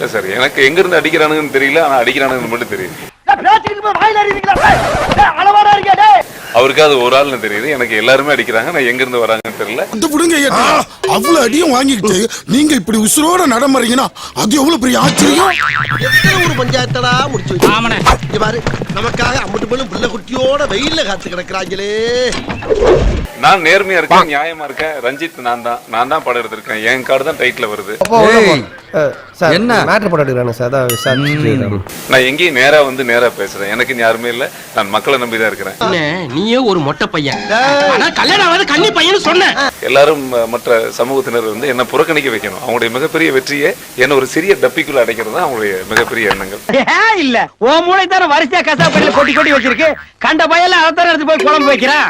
இல்ல சார் எனக்கு எங்க இருந்து அடிக்கிறானுங்கன்னு தெரியல ஆனா அடிக்கிறானுங்கன்னு மட்டும் தெரியுது. அவருக்கு அது ஒரு ஆள்னு தெரியுது எனக்கு எல்லாருமே அடிக்கிறாங்க நான் எங்க இருந்து வராங்கன்னு தெரியல. அவ்வளவு அடியும் வாங்கிக்கிட்டு நீங்க இப்படி உசுரோட நடமறீங்கன்னா அது எவ்வளவு பெரிய ஆச்சரியம்? எத்தனை ஒரு பஞ்சாயத்தடா முடிச்சு இங்க பாரு நமக்காக அம்மட்டு போலும் புள்ள குட்டியோட வெயில்ல காத்து கிடக்குறாங்களே. நான் நேர்மையா இருக்கேன் நியாயமா இருக்கேன். ரஞ்சித் நான் தான். நான் தான் படம் எடுத்திருக்கேன். என் கார்டு தான் டைட்டில் வருது. சார் என்ன? சார். அதான் நான் எங்கேயும் நேரா வந்து நேரா பேசுறேன். எனக்கு யாருமே இல்ல. நான் மக்களை நம்பி தான் இருக்கிறேன். நீயே ஒரு மொட்டை பையன். கல்யாணம் கன்னி பையன் சொன்ன எல்லாரும் மற்ற சமூகத்தினர் வந்து என்ன புறக்கணிக்க வைக்கணும். அவங்களுடைய மிகப்பெரிய வெற்றியை என்ன ஒரு சிறிய டப்பிக்குள்ள அடைக்கிறது தான் அவங்களுடைய மிகப்பெரிய எண்ணங்கள். இல்ல. ஓ மூளை தானே வரிசையா கசாப்பட்டில கொட்டி கொட்டி வச்சிருக்கு. கண்ட பயல அதான் எடுத்து போய் குழம்பு வைக்கிறான்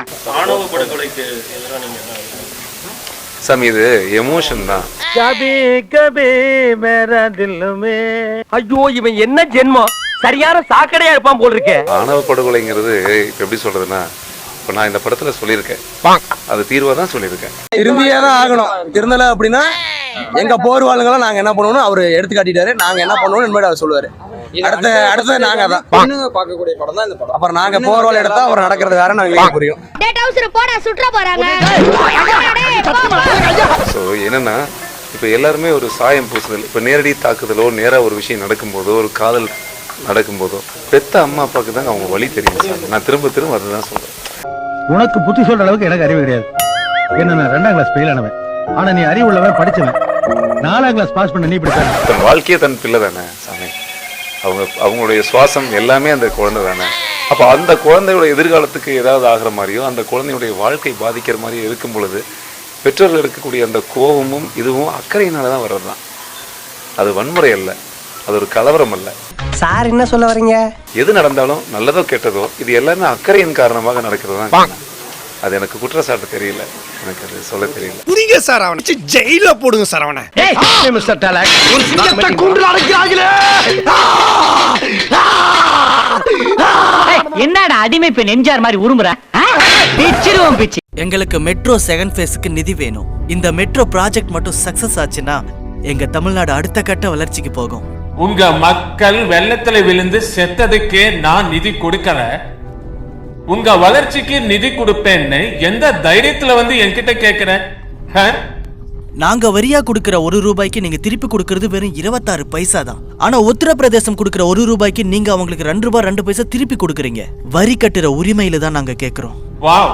சாமி இது எமோஷன் தான். கபி கபி மேரா தில்லுமே. ஐயோ இவன் என்ன ஜென்மம்? சரியான சாக்கடையா இருப்பான் போல் இருக்கே. ஆணவ படுகொலைங்கிறது இப்ப எப்படி சொல்றதுன்னா இப்ப நான் இந்த படத்துல சொல்லியிருக்கேன். அது தீர்வா தான் சொல்லியிருக்கேன். இருந்தியே தான் ஆகணும். இருந்தல அப்படின்னா எங்க போர்வாளுங்களாம் நாங்க என்ன பண்ணுவோம் அவரு எடுத்து காட்டிட்டாரு. நாங்க என்ன பண்ணுவோம் இனிமேல் அவர் சொல்லுவாரு. அடுத்த அடுத்தது நாங்க தான் பார்க்கக்கூடிய படம் தான் இந்த படம். அப்புறம் நாங்க போர்வாள் எடுத்தா அவர் நடக்கிறது வேற நாங்க புரியும். ஸோ என்னன்னா இப்போ எல்லாருமே ஒரு சாயம் பூசுதல் இப்போ நேரடி தாக்குதலோ நேராக ஒரு விஷயம் நடக்கும்போதோ ஒரு காதல் நடக்கும்போதோ பெத்த அம்மா அப்பாவுக்கு தான் அவங்க வழி தெரியும் சார் நான் திரும்ப திரும்ப அதுதான் சொல்றேன். உனக்கு புத்தி சொல்ற அளவுக்கு எனக்கு அறிவு கிடையாது. என்ன நான் ரெண்டாம் கிளாஸ் ஃபெயில் ஆனவன். ஆனா நீ அறிவு உள்ளவன் படிச்சவன். நாலாம் கிளாஸ் பாஸ் பண்ண நீ இப்படி தன் வாழ்க்கையே தன் பிள்ளை தானே சாமி. அவங்க அவங்களுடைய சுவாசம் எல்லாமே அந்த குழந்தை தானே. அப்போ அந்த குழந்தையோட எதிர்காலத்துக்கு ஏதாவது ஆகிற மாதிரியோ அந்த குழந்தையுடைய வாழ்க்கை பாதிக்கிற மாதிரியோ இருக்கும் பொழுது பெற்றோர்கள் இருக்கக்கூடிய அந்த கோபமும் இதுவும் அக்கறையினால தான் வர்றது தான் அது வன்முறை அல்ல. அது ஒரு கலவரம் அல்ல. சார் என்ன சொல்ல வரீங்க? எது நடந்தாலும் நல்லதோ கெட்டதோ இது எல்லாமே அக்கறையின் காரணமாக நடக்கிறது தான் அது எனக்கு குற்றச்சாட்டு தெரியல. எனக்கு அது சொல்ல தெரியல. புரியுங்க சார் அவனை. ஜெயில போடுங்க சார் அவனை. மிஸ்டர் டாலக் கூண்டு அடைக்கிறாங்களே என்னடா அடிமை பெண் எம்ஜிஆர் மாதிரி உருமுற? பிச்சிருவோம் பிச்சு. எங்களுக்கு மெட்ரோ செகண்ட் ஃபேஸுக்கு நிதி வேணும். இந்த மெட்ரோ ப்ராஜெக்ட் மட்டும் சக்சஸ் ஆச்சுன்னா எங்க தமிழ்நாடு அடுத்த கட்ட வளர்ச்சிக்கு போகும். உங்க மக்கள் வெள்ளத்துல விழுந்து செத்ததுக்கே நான் நிதி கொடுக்கல. உங்க வளர்ச்சிக்கு நிதி கொடுப்பேன்னு எந்த தைரியத்துல வந்து என்கிட்ட கேக்குற? நாங்க வரியா கொடுக்கிற ஒரு ரூபாய்க்கு நீங்க திருப்பி கொடுக்கறது வெறும் இருபத்தாறு பைசா தான். ஆனா உத்தரப்பிரதேசம் கொடுக்கிற ஒரு ரூபாய்க்கு நீங்க அவங்களுக்கு ரெண்டு ரூபாய் ரெண்டு பைசா திருப்பி கொடுக்குறீங்க. வரி கட்டுற உரிமையில தான் நாங்க கேக்குறோம். வாவ்.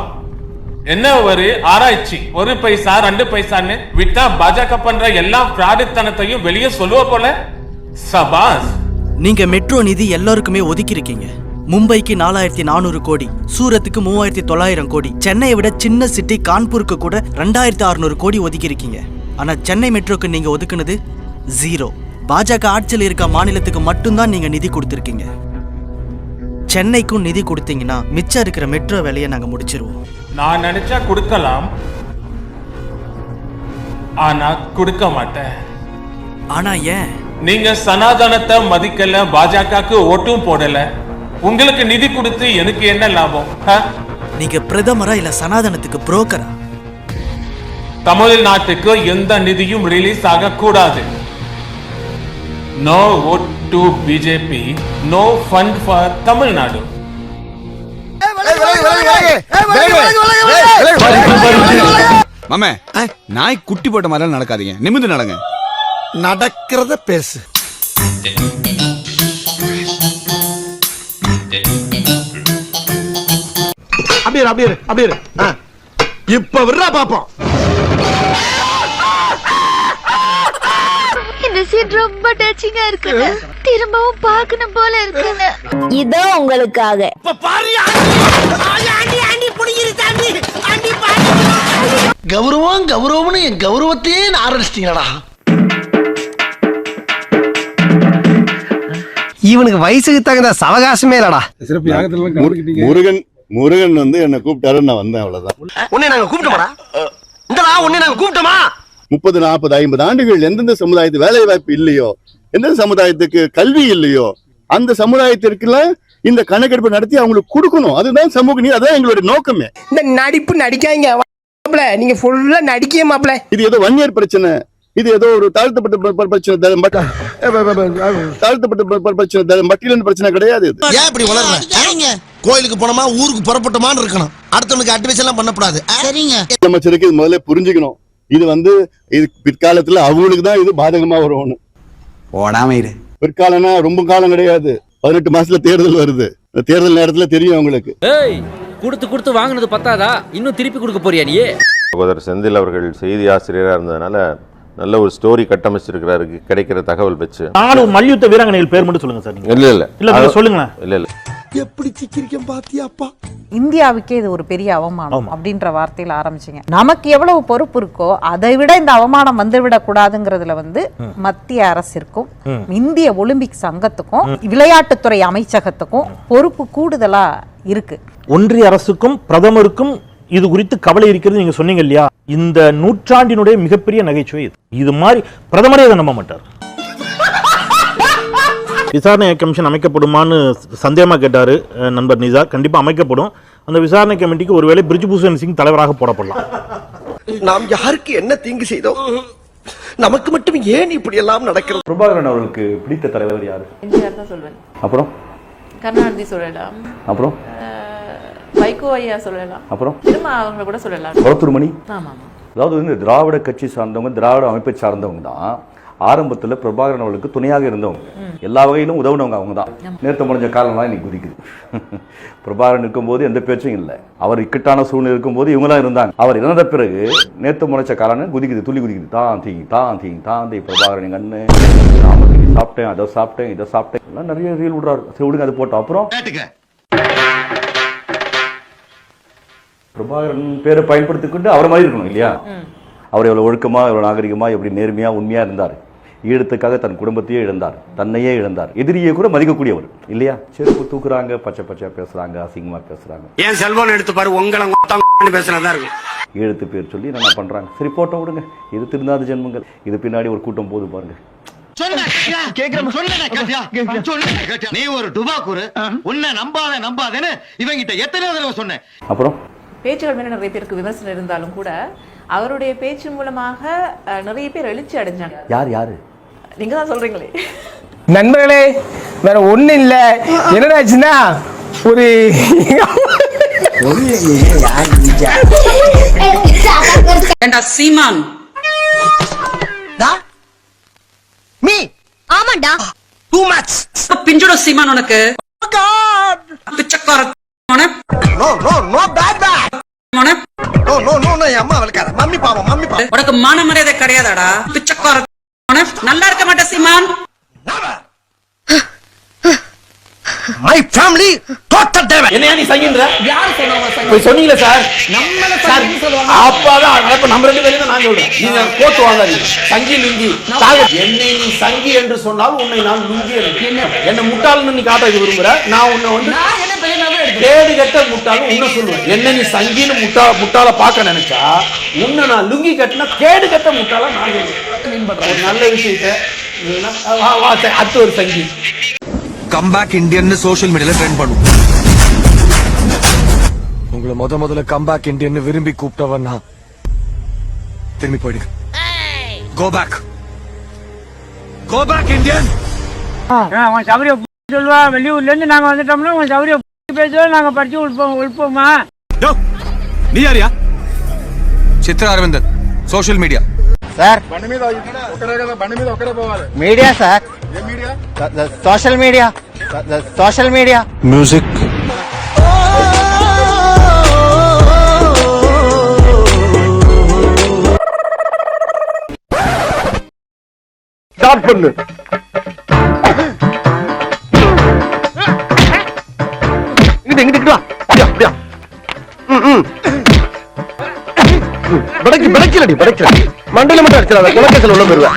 என்ன ஒரு ஆராய்ச்சி? ஒரு பைசா ரெண்டு பைசான்னு விட்டா பாஜக பண்ற எல்லா பிராடித்தனத்தையும் வெளியே சொல்லுவ போல? சபாஸ் நீங்க மெட்ரோ நிதி எல்லாருக்குமே ஒதுக்கியிருக்கீங்க. மும்பைக்கு நாலாயிரத்தி நானூறு கோடி சூரத்துக்கு மூவாயிரத்தி தொள்ளாயிரம் கோடி சென்னையை விட சின்ன சிட்டி கான்பூருக்கு கூட ரெண்டாயிரத்தி அறுநூறு கோடி ஒதுக்கியிருக்கீங்க. ஆனா சென்னை மெட்ரோக்கு நீங்க ஒதுக்குனது ஜீரோ பாஜக ஆட்சியில் இருக்க மாநிலத்துக்கு மட்டும்தான் நீங்க நிதி கொடுத்துருக்கீங்க. சென்னைக்கும் நிதி கொடுத்தீங்கன்னா மிச்சம் இருக்கிற மெட்ரோ வேலையை நாங்க முடிச்சிருவோம். நான் நினைச்சா கொடுக்கலாம். ஆனா கொடுக்க மாட்டேன். ஆனா ஏன்? நீங்க சனாதனத்தை மதிக்கல பாஜகக்கு ஓட்டும் போடல உங்களுக்கு நிதி கொடுத்து எனக்கு என்ன லாபம்? நீங்க பிரதமரா இல்ல சனாதனத்துக்கு புரோக்கரா தமிழ்நாட்டுக்கு எந்த நிதியும் ரிலீஸ் ஆகக்கூடாது no vote to BJP no fund for Tamil Nadu மாமே நாய் குட்டி போட்ட மாதிரி நடக்காதீங்க நிமிந்து நடங்க நடக்கிறத பேசு. அப்படியே அப்படியே அப்படியே. இப்ப விடுறா பாப்போம். இந்த சீன் ரொம்ப டச்சிங்கா இருக்குங்க திரும்பவும் பார்க்கணும் போல இருக்குங்க இதோ உங்களுக்காக. கௌரவம் கௌரவம்னு என் கௌரவத்தையே ஆரம்பிச்சிட்டீங்களா இவனுக்கு வயசுக்கு தகுந்த சவகாசமே இல்லடா. முருகன் முருகன் வந்து என்ன கூப்பிட்டாரு நான் வந்தேன் அவ்வளவுதான். உன்னை நாங்க கூப்பிட்டோமா இந்தடா உன்னை நாங்க கூப்பிட்டோமா? முப்பது நாற்பது ஐம்பது ஆண்டுகள் எந்தெந்த சமுதாயத்து வேலை வாய்ப்பு இல்லையோ எந்தெந்த சமுதாயத்துக்கு கல்வி இல்லையோ அந்த சமுதாயத்திற்குலாம் இந்த கணக்கெடுப்பு நடத்தி அவங்களுக்கு கொடுக்கணும். அதுதான் சமூக நீதி அதான் எங்களுடைய நோக்கமே. இந்த நடிப்பு நடிக்காங்க மாப்ள நீங்க ஃபுல்லா நடிக்கவே மாப்ள இது ஏதோ வன்னியர் பிரச்சனை. இது ஏதோ ஒரு தாழ்த்தப்பட்ட பிரச்சனை தாழ்த்தப்பட்ட பிரச்சனை மட்டிலன் பிரச்சனை கிடையாது இது. ஏன் இப்படி வளர்ற கோயிலுக்கு போனோமா ஊருக்கு புறப்பட்டோமான்னு இருக்கணும். அடுத்தவனுக்கு அட்வைஸ் எல்லாம் பண்ணக்கூடாது சரிங்க. இது முதல்ல புரிஞ்சுக்கணும். இது வந்து இது பிற்காலத்துல அவங்களுக்கு தான் இது பாதகமா வரும்னு. ஓடாம இரு. பிற்காலம்னா ரொம்ப காலம் கிடையாது. பதினெட்டு மாசத்துல தேர்தல் வருது. இந்த தேர்தல் நேரத்துல தெரியும் அவங்களுக்கு ஏய் கொடுத்து கொடுத்து வாங்குனது பத்தாதா? இன்னும் திருப்பி கொடுக்க போறியா நீ சகோதரர் செந்தில் அவர்கள் செய்தி ஆசிரியராக இருந்ததுனால நல்ல ஒரு ஸ்டோரி கட்டமைச்சிருக்கிறாரு கிடைக்கிற தகவல் வச்சு. நாலு மல்யுத்த வீராங்கனைகள் பேர் மட்டும் சொல்லுங்க சார் இல்ல இல்ல. இல்ல சொல்லுங்களேன். இல்ல இல்ல. எப்படி சிக்கிரிக்கம் பாத்தியாப்பா இந்தியாவுக்கே இது ஒரு பெரிய அவமானம் அப்படின்ற வார்த்தையில ஆரம்பிச்சீங்க. நமக்கு எவ்வளவு பொறுப்பு இருக்கோ அதை விட இந்த அவமானம் வந்துவிடக் கூடாதுங்கிறதுல வந்து மத்திய அரசிற்கும் இந்திய ஒலிம்பிக் சங்கத்துக்கும் விளையாட்டுத்துறை அமைச்சகத்துக்கும் பொறுப்பு கூடுதலா இருக்கு. ஒன்றிய அரசுக்கும் பிரதமருக்கும் இது குறித்து கவலை இருக்கிறது நீங்க சொன்னீங்க இல்லையா? இந்த நூற்றாண்டினுடைய மிகப்பெரிய நகைச்சுவை இது. இது மாதிரி பிரதமரே இதை நம்ப மாட்டார். விசாரணை கமிஷன் அமைக்கப்படுமான்னு சந்தேகமா கேட்டாரு நண்பர் நிசா. கண்டிப்பா அமைக்கப்படும். அந்த விசாரணை கமிட்டிக்கு ஒருவேளை பிரிஜ்பூஷன் சிங் தலைவராக போடப்படலாம். நாம் யாருக்கு என்ன தீங்கு செய்தோம்? நமக்கு மட்டும் ஏன் இப்படி எல்லாம் நடக்கிறது? பிரபாகரன் அவர்களுக்கு பிடித்த தலைவர் யாரு? எம்ஜிஆர் தான் சொல்வேன். அப்புறம்? கருணாநிதி சொல்லலாம். அப்புறம்? வைகோ ஐயா சொல்லலாம். அப்புறம்? திரும்ப அவங்க கூட சொல்லலாம். குளத்தூர்மணி ஆமா அதாவது வந்து திராவிட கட்சி சார்ந்தவங்க திராவிட அமைப்பை சார்ந்தவங்க தான். ஆரம்பத்துல பிரபாகரன் அவர்களுக்கு துணையாக இருந்தவங்க. எல்லா வகையிலும் உதவுனவங்க அவங்க தான். நேற்று முடிஞ்ச காலம்லாம் இன்னைக்கு குதிக்குது. பிரபாகரன் இருக்கும்போது எந்த பேச்சும் இல்லை. அவர் இக்கட்டான சூழ்நிலை இருக்கும்போது இவங்களாம் இருந்தாங்க. அவர் இறந்த பிறகு நேற்று முளைச்ச காலம் குதிக்குது துள்ளி குதிக்குது. தான் தீ தான் தீ தான் தீ பிரபாகரன் அண்ணன். இது சாப்பிட்டேன் அதை சாப்பிட்டேன் இதை சாப்பிட்டேன். எல்லாம் நிறைய ரீல் விடுறாரு. சரி விடுங்க அது போட்டோம். அப்புறம்? பிரபாகரன் பேரை பயன்படுத்திக்கிட்டு அவர் மாதிரி இருக்கணும் இல்லையா? அவர் எவ்வளவு ஒழுக்கமா எவ்வளவு நாகரிகமா எப்படி நேர்மையா உண்மையா இருந்தார். ஈழத்துக்காக தன் குடும்பத்தையே இழந்தார் தன்னையே இழந்தார். எதிரியை கூட மதிக்கக்கூடியவர் இல்லையா? செருப்பு தூக்குறாங்க பச்சை பச்சையா பேசுறாங்க அசிங்கமா பேசுறாங்க. ஏன் செல்போன் எடுத்து பாரு உங்களை பேசுறதா இருக்கும். ஈழத்து பேர் சொல்லி என்ன பண்றாங்க? சரி போட்டோ விடுங்க. இது திருந்தாத ஜென்மங்கள். இது பின்னாடி ஒரு கூட்டம் போது பாருங்க. நீ ஒரு டுபாக்கூரு உன்னை நம்பாத நம்பாதேன்னு இவங்கிட்ட எத்தனை தடவை சொன்னேன். அப்புறம்? பேச்சுகள் மேல நிறைய பேருக்கு விமர்சனம் இருந்தாலும் கூட அவருடைய பேச்சு மூலமாக நிறைய பேர் எழுச்சி அடைஞ்சாங்க. யார் யாரு? நீங்க தான் சொல்றீங்களே. நண்பர்களே வேற ஒண்ணு இல்ல. என்னடாச்சுன்னா ஒரு சீமான்? மீ. ஆமாண்டா. டூ மச் பிஞ்சுட சீமான் உனக்கு. பிச்சைக்கார உனக்கு மான மரியாதை கிடையாதாடா பிச்சைக்கார நல்லா இருக்க மாட்டே Seeman my family total damage என்னையா நீ சங்கின்ற? யார் சொன்னாங்க சொன்னீங்களே சார்? நம்மள சார் அப்பதான் அப்ப நம்ம ரெண்டு பேரும் நான் சொல்றேன். நீங்க கோத்து வாங்காதீங்க. சங்கி லுங்கி என்னை நீ சங்கி என்று சொன்னால் உன்னை நான் லுங்கி என்ன? முட்டாள்னு நீ காட்ட விரும்புற? நான் உன்னை வந்து கேடு கட்ட முட்டாள் உன்னை சொல்லுவேன். என்ன நீ சங்கின்னு முட்டா முட்டாள பார்க்க நினைச்சா உன்னை நான் லுங்கி கட்டினா கேடு கட்ட முட்டாள நான் சொல்லுவேன். நல்ல விஷயத்த அடுத்து ஒரு சங்கி. கம்பேக் இந்தியன் சோஷியல் மீடியால ட்ரெண்ட் பண்ணும் உங்களை முத முதல்ல கம்பேக் இந்தியன் விரும்பி கூப்பிட்டவன் நான் திரும்பி போயிடுங்க go back go back Indian அவன் சௌரிய சொல்லுவா வெளியூர்ல இருந்து நாங்க வந்துட்டோம்னா உன் சௌரிய பேசுவோம் நாங்க படிச்சு உள்போம் உள்போமா நீ யாரியா Chitra Aravindan social media sir media sir social media social media music start பண்ணு இங்கிட்டு படைக்கு படைக்கலடி படைக்கல மண்டையில மட்டும் அடிச்சிடாத. குணக்கத்தில் உள்ள போயிருவேன்.